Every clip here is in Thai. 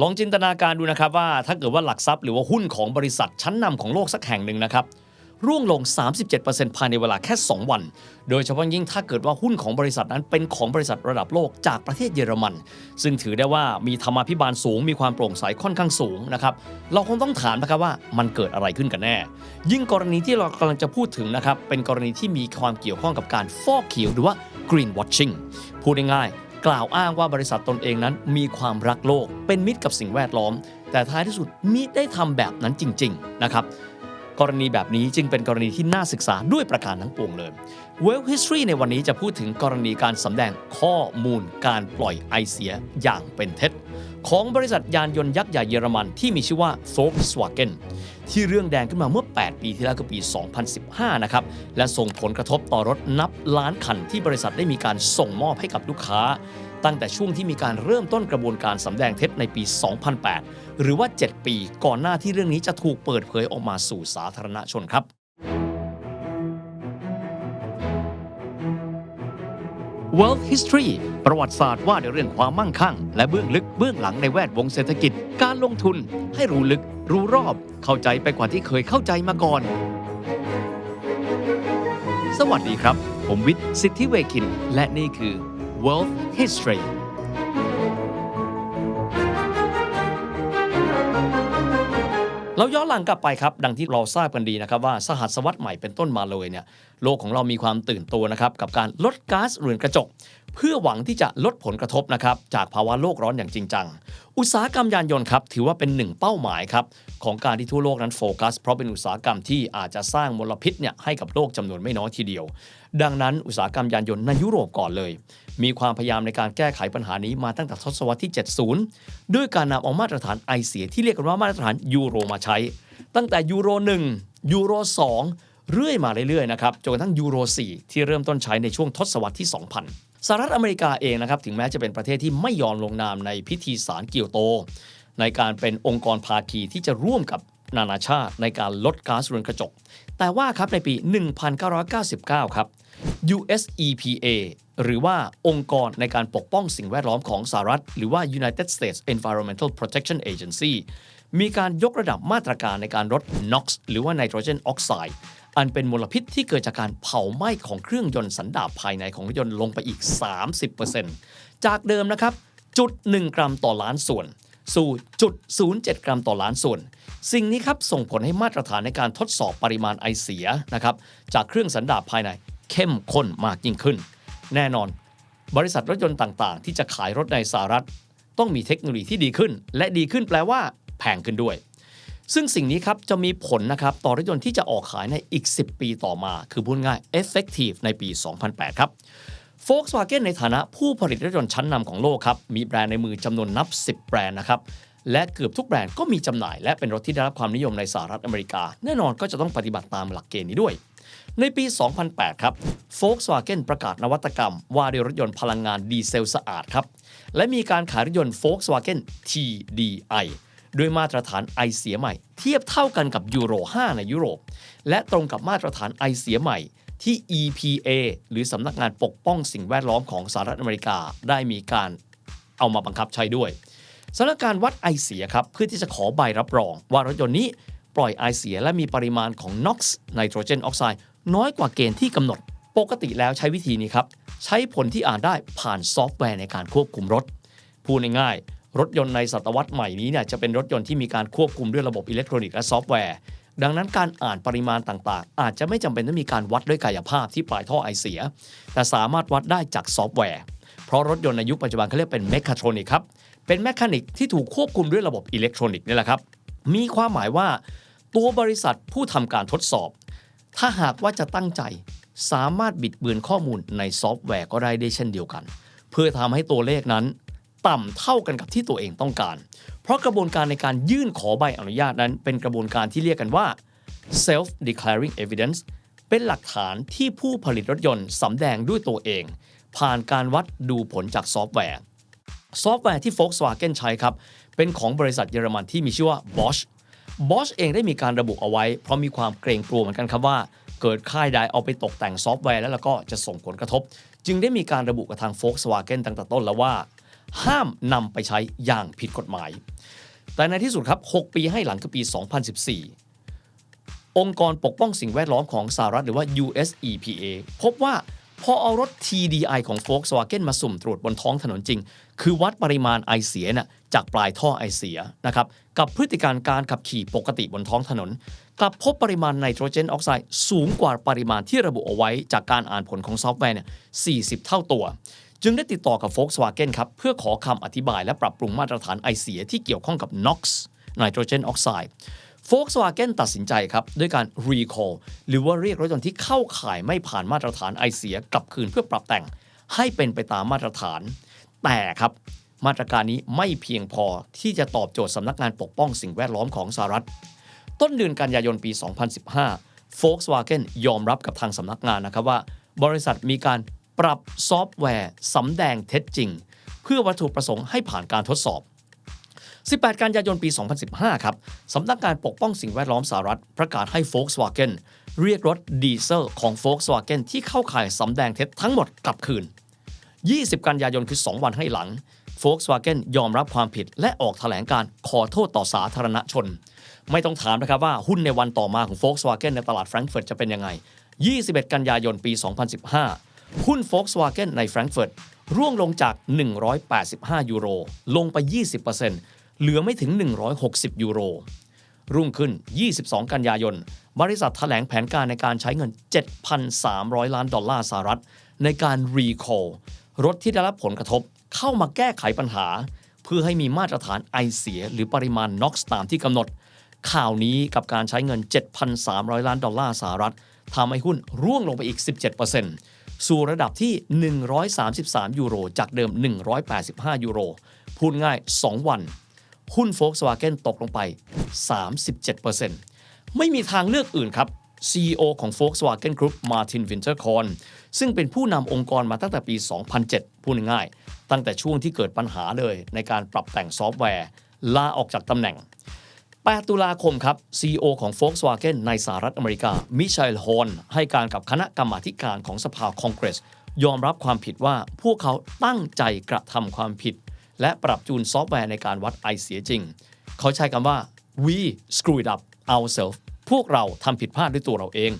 ลองจินตนาการดูนะครับว่าถ้าเกิดว่าหลักทรัพย์หรือว่าหุ้นของบริษัทชั้นนำของโลกสักแห่งหนึ่งนะครับร่วงลง 37%ภายในเวลาแค่ 2 วัน โดยเฉพาะยิ่งถ้าเกิดว่าหุ้นของบริษัทนั้นเป็นของบริษัทระดับโลกจากประเทศเยอรมัน ซึ่งถือได้ว่ามีธรรมาภิบาลสูง มีความโปร่งใสค่อนข้างสูงนะครับ เราคงต้องถามนะครับว่ามันเกิดอะไรขึ้นกันแน่ ยิ่งกรณีที่เรากำลังจะพูดถึงนะครับ เป็นกรณีที่มีความเกี่ยวข้องกับการฟอกเขียวหรือว่า green watching พูดง่าย กล่าวอ้างว่าบริษัทตนเองนั้นมีความรักโลก เป็นมิตรกับสิ่งแวดล้อม แต่ท้ายที่สุดมิได้ทำแบบนั้นจริง ๆ นะครับ กรณีแบบนี้จึงเป็นกรณีที่น่าศึกษาด้วยประการทั้งปวงเลย Well History ในวันนี้จะพูดถึงกรณีการสำแดงข้อมูลการปล่อยไอเสียอย่างเป็นเท็จ ของบริษัทยานยนต์ยักษ์ใหญ่เยอรมันที่มีชื่อว่า Volkswagen ที่เรื่องแดงขึ้นมาเมื่อ 8 ปีที่แล้วคือปี 2015 นะครับ และส่งผลกระทบต่อรถนับล้านคันที่บริษัทได้มีการส่งมอบให้กับลูกค้า ตั้งแต่ช่วงที่มีการเริ่มต้นกระบวนการสำแดงเท็จในปี 2008 หรือว่า 7 ปีก่อนหน้าที่เรื่องนี้จะถูกเปิดเผยออกมาสู่สาธารณชนครับ World History ประวัติศาสตร์ว่าด้วยเรื่องความมั่งคั่ง และเบื้องลึกเบื้องหลังในแวดวงเศรษฐกิจ การลงทุน ให้รู้ลึก รู้รอบ เข้าใจไปกว่าที่เคยเข้าใจมาก่อน สวัสดีครับ ผมวิทย์ สิทธิเวคิน และนี่คือ World History เราย้อนหลังกลับไปครับ ดังที่เราทราบกันดีนะครับว่าสหัสวรรษใหม่เป็นต้นมาเลยเนี่ยโลกของเรามีความตื่นตัวนะครับกับการลดก๊าซเรือนกระจก เพื่อหวังที่จะลดผลกระทบนะครับจากภาวะโลกร้อนอย่างจริงจัง อุตสาหกรรมยานยนต์ครับถือว่าเป็นหนึ่งเป้าหมายครับของการที่ทั่วโลกนั้นโฟกัส เพราะเป็นอุตสาหกรรมที่อาจจะสร้างมลพิษเนี่ยให้กับโลกจำนวนไม่น้อยทีเดียว ดังนั้นอุตสาหกรรมยานยนต์ในยุโรปก่อนเลย มีความพยายามในการแก้ไขปัญหานี้มาตั้งแต่ทศวรรษที่ 70 ด้วยการนำเอามาตรฐานไอเสียที่เรียกกันว่ามาตรฐานยูโรมาใช้ ตั้งแต่ยูโร1ยูโร2เรื่อยมาเรื่อยๆนะครับจนกระทั่งยูโร4ที่เริ่มต้นใช้ในช่วงทศวรรษที่ 2000 สหรัฐอเมริกาเองนะครับถึงแม้จะเป็นประเทศที่ไม่ยอมลงนามในพิธีสารเกียวโต ในการเป็นองค์กรภาคีที่จะร่วมกับนานาชาติในการลดก๊าซเรือนกระจก แต่ว่าครับในปี 1999 ครับ US EPA หรือว่าองค์กรในการปกป้องสิ่งแวดล้อมของสหรัฐ หรือว่า United States Environmental Protection Agency มีการยกระดับมาตรการในการลด NOx หรือว่าไนโตรเจนออกไซด์ อันเป็นมลพิษที่เกิดจากการเผาไหม้ของเครื่องยนต์สันดาปภายในของรถยนต์ลงไปอีก 30%จากเดิมนะครับจุด1กรัมต่อล้านส่วน สู่จุด0.7 กรัมต่อล้านส่วน สิ่งนี้ครับส่งผลให้มาตรฐานในการทดสอบปริมาณไอเสียนะครับจากเครื่องสันดาปภายในเข้มข้นมากยิ่งขึ้น แน่นอน บริษัทรถยนต์ต่างๆ ที่จะขายรถในสหรัฐ ต้องมีเทคโนโลยีที่ดีขึ้น และดีขึ้นแปลว่าแพงขึ้นด้วย ซึ่งสิ่งนี้ครับจะมีผลนะครับต่อรถยนต์ที่จะออกขายในอีก 10 ปีต่อมา คือพูดง่าย effective ในปี 2008 ครับ Volkswagen ในฐานะผู้ผลิตรถยนต์ชั้นนำของโลกครับ มีแบรนด์ในมือจำนวนนับ 10 แบรนด์นะครับ และเกือบทุกแบรนด์ก็มีจำหน่าย และเป็นรถที่ได้รับความนิยมในสหรัฐอเมริกา แน่นอนก็จะต้องปฏิบัติตามหลักเกณฑ์นี้ด้วย ในปี 2008 ครับ Volkswagen ประกาศนวัตกรรม ว่าด้วยรถยนต์พลังงานดีเซลสะอาดครับ และมีการขายรถยนต์ Volkswagen TDI ด้วยมาตรฐานไอเสียใหม่ เทียบเท่ากันกับยูโร 5 ในยุโรป และตรงกับมาตรฐานไอเสียใหม่ที่ EPA หรือสำนักงานปกป้องสิ่งแวดล้อมของสหรัฐอเมริกาได้มีการเอามาบังคับใช้ด้วยสำนักการวัดไอเสียครับ เพื่อที่จะขอใบรับรอง ว่ารถยนต์นี้ปล่อยไอเสียและมีปริมาณของ NOx ไนโตรเจนออกไซด์น้อยกว่าเกณฑ์ที่กำหนด ปกติแล้วใช้วิธีนี้ครับ ใช้ผลที่อ่านได้ผ่านซอฟต์แวร์ในการควบคุมรถ พูดง่ายๆ รถยนต์ในศตวรรษใหม่นี้เนี่ยจะเป็นรถยนต์ที่มีการควบคุมด้วยระบบอิเล็กทรอนิกส์และซอฟต์แวร์ดังนั้นการอ่านปริมาณต่างๆ อาจจะไม่จำเป็นต้องมีการวัดด้วยกายภาพที่ปลายท่อไอเสีย แต่สามารถวัดได้จากซอฟต์แวร์ เพราะรถยนต์ในยุคปัจจุบันเขาเรียกเป็นเมคาทรอนิกครับ เป็นแมคานิกที่ถูกควบคุมด้วยระบบอิเล็กทรอนิกส์นี่แหละครับ มีความหมายว่า ตัวบริษัทผู้ทำการทดสอบ ถ้าหากว่าจะตั้งใจ สามารถบิดเบือนข้อมูลในซอฟต์แวร์ก็ได้ได้เช่นเดียวกัน เพื่อทำให้ตัวเลขนั้น ต่ำเท่ากันกับที่ตัวเองต้องการ เพราะกระบวนการในการยื่นขอใบอนุญาตนั้นเป็นกระบวนการที่เรียกกันว่า self declaring evidence เป็นหลักฐานที่ผู้ผลิตรถยนต์สำแดงด้วยตัวเอง ผ่านการวัดดูผลจากซอฟต์แวร์ ซอฟต์แวร์ที่ Volkswagen ใช้ครับ เป็นของบริษัทเยอรมันที่มีชื่อว่า Bosch Bosch เองได้มีการระบุเอาไว้ เพราะมีความเกรงกลัวเหมือนกันครับว่า เกิดค่ายใดเอาไปตกแต่งซอฟต์แวร์แล้วแล้วก็จะส่งผลกระทบ จึงได้มีการระบุกับทาง Volkswagen ตั้งแต่ต้นแล้วว่า ห้ามนำไปใช้อย่างผิดกฎหมาย แต่ในที่สุดครับ 6 ปีให้หลังคือปี 2014 องค์กรปกป้องสิ่งแวดล้อมของสหรัฐหรือว่า US EPA พบว่าพอเอารถ TDI ของ Volkswagen มาสุ่มตรวจบนท้องถนนจริง คือวัดปริมาณไอเสียน่ะจากปลายท่อไอเสียนะครับ กับพฤติการการขับขี่ปกติบนท้องถนน กลับพบปริมาณไนโตรเจนออกไซด์สูงกว่าปริมาณที่ระบุเอาไว้จากการอ่านผลของซอฟต์แวร์เนี่ย40 เท่าตัว จึงได้ติดต่อกับ Volkswagen ครับ เพื่อขอคำอธิบายและปรับปรุงมาตรฐานไอเสียที่เกี่ยวข้องกับ NOx ไนโตรเจนออกไซด์ Volkswagen ตัดสินใจครับ ด้วยการ recall หรือว่าเรียกรถยนต์ที่เข้าข่ายไม่ผ่านมาตรฐานไอเสียกลับคืนเพื่อปรับแต่งให้เป็นไปตามมาตรฐาน แต่ครับมาตรการนี้ไม่เพียงพอที่จะตอบโจทย์สำนักงานปกป้องสิ่งแวดล้อมของสหรัฐ ต้นเดือนกันยายนปี 2015 Volkswagen ยอมรับกับทางสำนักงานนะครับว่า บริษัทมีการ ปรับซอฟต์แวร์สำแดงเท็จจริง เพื่อวัตถุประสงค์ให้ผ่านการทดสอบ 18 กันยายนปี 2015 ครับ สำนักงานปกป้องสิ่งแวดล้อมสหรัฐ ประกาศให้ Volkswagen เรียกรถดีเซลของ Volkswagen ที่เข้าข่ายสำแดงเท็จทั้งหมดกลับคืน 20 กันยายนคือ 2 วันให้หลัง Volkswagen ยอมรับความผิดและออกแถลงการขอโทษต่อสาธารณชน ไม่ต้องถามนะครับว่าหุ้นในวันต่อมาของ Volkswagen ในตลาดแฟรงก์เฟิร์ตจะเป็นยังไง 21 กันยายนปี 2015 หุ้น Volkswagen ในแฟรงก์เฟิร์ตร่วงลงจาก 185 ยูโร ลงไป 20%เหลือไม่ถึง 160 ยูโร รุ่งขึ้น 22 กันยายน บริษัทแถลงแผนการในการใช้เงิน 7,300 ล้านดอลลาร์สหรัฐ ในการ recall รถที่ได้รับผลกระทบเข้ามาแก้ไขปัญหา เพื่อให้มีมาตรฐานไอเสีย หรือปริมาณ NOx ตามที่กำหนด ข่าวนี้กับการใช้เงิน 7,300 ล้านดอลลาร์สหรัฐทำให้หุ้นร่วงลงไปอีก 17% สู่ระดับที่ 133 ยูโร จากเดิม 185 ยูโร พูดง่าย 2 วัน หุ้น Volkswagen ตกลงไป 37%ไม่มีทางเลือกอื่นครับ CEO ของ Volkswagen Group Martin Winterkorn ซึ่งเป็นผู้นำองค์กรมาตั้งแต่ปี 2007 พูดง่าย ตั้งแต่ช่วงที่เกิดปัญหาเลยในการปรับแต่งซอฟต์แวร์ ลาออกจากตำแหน่ง 8 ตุลาคมครับ CEO ของ Volkswagen ในสหรัฐอเมริกา มิเชลฮอน ให้การกับคณะกรรมาธิการของสภาคองเกรส ยอมรับความผิดว่าพวกเขาตั้งใจกระทำความผิด และปรับจูนซอฟต์แวร์ในการวัดไอเสียจริง เขาใช้คำว่า we screw it up ourselves พวกเราทำผิดพลาดด้วยตัวเราเอง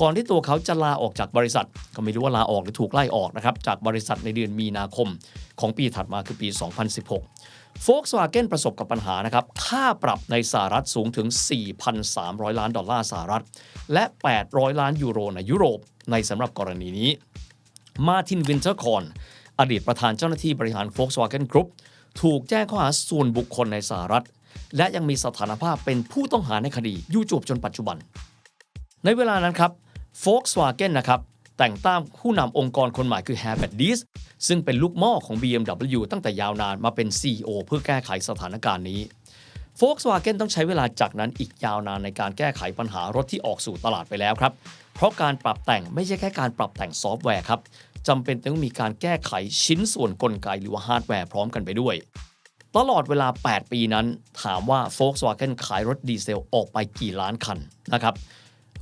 ก่อนที่ตัวเขาจะลาออกจากบริษัท ก็ไม่รู้ว่าลาออกหรือถูกไล่ออกนะครับ จากบริษัทในเดือนมีนาคมของปีถัดมาคือปี 2016 Volkswagen ประสบกับปัญหานะครับ ค่าปรับในสหรัฐสูงถึง 4,300 ล้านดอลลาร์สหรัฐ และ 800 ล้านยูโรในยุโรป ในสำหรับกรณีนี้ มาร์ตินวินเทอร์คอนอดีตประธานเจ้าหน้าที่บริหาร Volkswagen Group ถูกแจ้งข้อหาส่วนบุคคลในสหรัฐ และยังมีสถานภาพเป็นผู้ต้องหาในคดียู่จวบจนปัจจุบัน ในเวลานั้นครับ Volkswagen นะครับ แต่งตั้งผู้นำองค์กรคนใหม่คือ Herbert d i s ซึ่งเป็นลูกม่อของ BMW ตั้งแต่ยาวนานมาเป็น CEO เพื่อแก้ไขสถานการณ์นี้ Volkswagen ต้องใช้เวลาจากนั้นอีกยาวนานในการแก้ไขปัญหารถที่ออกสู่ตลาดไปแล้วครับ เพราะการปรับแต่งไม่ใช่แค่การปรับแต่งซอฟต์แวร์ครับจำเป็นต้องมีการแก้ไขชิ้นส่วนกลไกหรือว่าฮาร์ดแวร์พร้อมกันไปด้วย ตลอดเวลา 8 ปีนั้น ถามว่า Volkswagen ขายรถดีเซลออกไปกี่ล้านคันนะครับ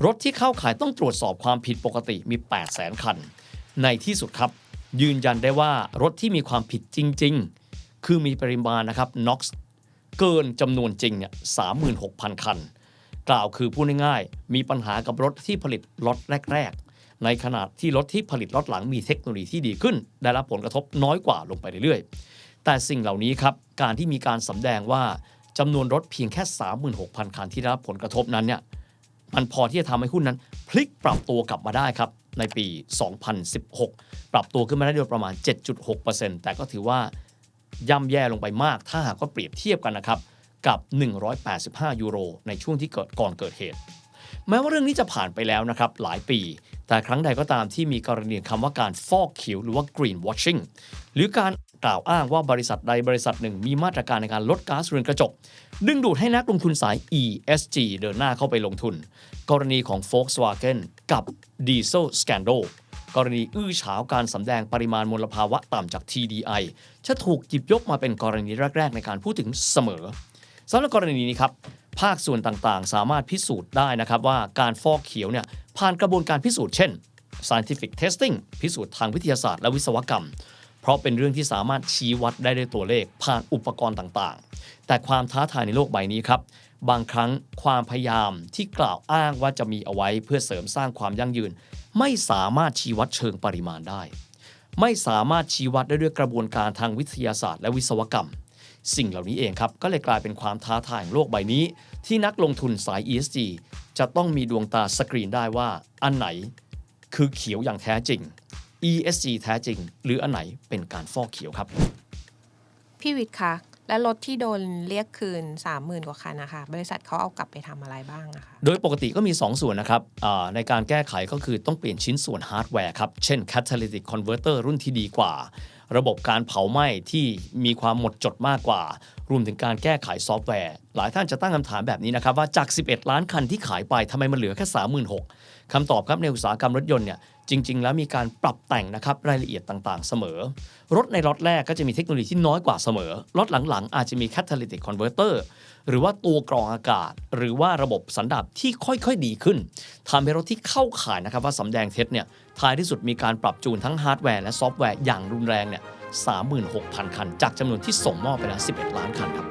รถที่เข้าขายต้องตรวจสอบความผิดปกติมี8 0 0 0 0 0คัน ในที่สุดครับ ยืนยันได้ว่ารถที่มีความผิดจริง ๆ คือมีปริมาณนะครับ NOx เกินจำนวนจริงเนี่ย36,000คัน กล่าวคือพูดง่ายๆ มีปัญหากับรถที่ผลิตล็อตแรก ๆ ในขณะที่รถที่ผลิตล็อตหลังมีเทคโนโลยีที่ดีขึ้น ได้รับผลกระทบน้อยกว่าลงไปเรื่อยๆ แต่สิ่งเหล่านี้ครับ การที่มีการสำแดงว่าจำนวนรถเพียงแค่ 36,000 คันที่ได้รับผลกระทบนั้นเนี่ย มันพอที่จะทำให้หุ้นนั้น พลิกปรับตัวกลับมาได้ครับ ในปี 2016 ปรับตัวขึ้นมาได้โดยประมาณ 7.6%แต่ก็ถือว่าย่ำแย่ลงไปมาก ถ้าหากว่าเปรียบเทียบกันนะครับ กับ 185 ยูโร ในช่วงที่เกิดก่อนเกิดเหตุ แม้ว่าเรื่องนี้จะผ่านไปแล้วนะครับ หลายปี แต่ครั้งใดก็ตามที่มีกรณีคำว่าการฟอกเขียวหรือว่า green washing หรือการ กล่าวอ้างว่าบริษัทใดบริษัทหนึ่ง มีมาตรการในการลดก๊าซเรือนกระจก ดึงดูดให้นักลงทุนสาย ESG เดินหน้าเข้าไปลงทุน กรณีของ Volkswagen กับ Diesel Scandal กรณีอื้อฉาวการสำแดงปริมาณมลภาวะต่ำจาก TDI จะถูกหยิบยกมาเป็นกรณีแรก ๆ ในการพูดถึงเสมอสำหรับกรณีนี้ครับ ภาคส่วนต่างๆ สามารถพิสูจน์ได้นะครับว่าการฟอกเขียวเนี่ยผ่านกระบวนการพิสูจน์เช่น scientific testing พิสูจน์ทางวิทยาศาสตร์และวิศวกรรม ราะเป็นเรื่องที่สามารถชี้วัดได้ด้วยตัวเลข ผ่านอุปกรณ์ต่างๆ แต่ความท้าทายในโลกใบนี้ครับบางครั้งความพยายามที่กล่าวอ้างว่าจะมีเอาไว้เพื่อเสริมสร้างความยั่งยืน ไม่สามารถชี้วัดเชิงปริมาณได้ ไม่สามารถชี้วัดได้ด้วยกระบวนการทางวิทยาศาสตร์และวิศวกรรม สิ่งเหล่านี้เองครับ ก็เลยกลายเป็นความท้าทายของโลกใบนี้ ที่นักลงทุนสาย ESG จะต้องมีดวงตาสกรีนได้ว่า อันไหน คือเขียวอย่างแท้จริง ESG แท้จริง หรืออันไหนเป็นการฟอกเขียวครับ พี่วิทย์คะและรถที่โดนเรียกคืน 30,000 กว่าคันนะคะ บริษัทเขาเอากลับไปทำอะไรบ้างอะคะ โดยปกติก็มี 2 ส่วนนะครับอ่าในการแก้ไขก็คือต้องเปลี่ยนชิ้นส่วนฮาร์ดแวร์ครับ เช่น catalytic converter รุ่นที่ดีกว่า ระบบการเผาไหม้ที่มีความหมดจดมากกว่า รวมถึงการแก้ไขซอฟต์แวร์ หลายท่านจะตั้งคำถามแบบนี้นะครับว่าจาก 11 ล้านคันที่ขายไปทำไมมันเหลือแค่ 36,000คำตอบครับในอุตสาหกรรมรถยนต์เนี่ยจริง ๆ แล้วมีการปรับแต่งนะครับรายละเอียดต่างๆ เสมอ รถในล็อตแรกก็จะมีเทคโนโลยีที่น้อยกว่าเสมอล็อตหลังๆ อาจจะมี catalytic converter หรือว่าตัวกรองอากาศ หรือว่าระบบสันดาปที่ค่อยๆดีขึ้นทำให้รถที่เข้าข่ายนะครับว่าสำแดงเท็จเนี่ยท้ายที่สุดมีการปรับจูนทั้งฮาร์ดแวร์และซอฟต์แวร์อย่างรุนแรงเนี่ย 36,000 คัน จากจำนวนที่ส่งมอบไปแล้ว 11 ล้านคันครับ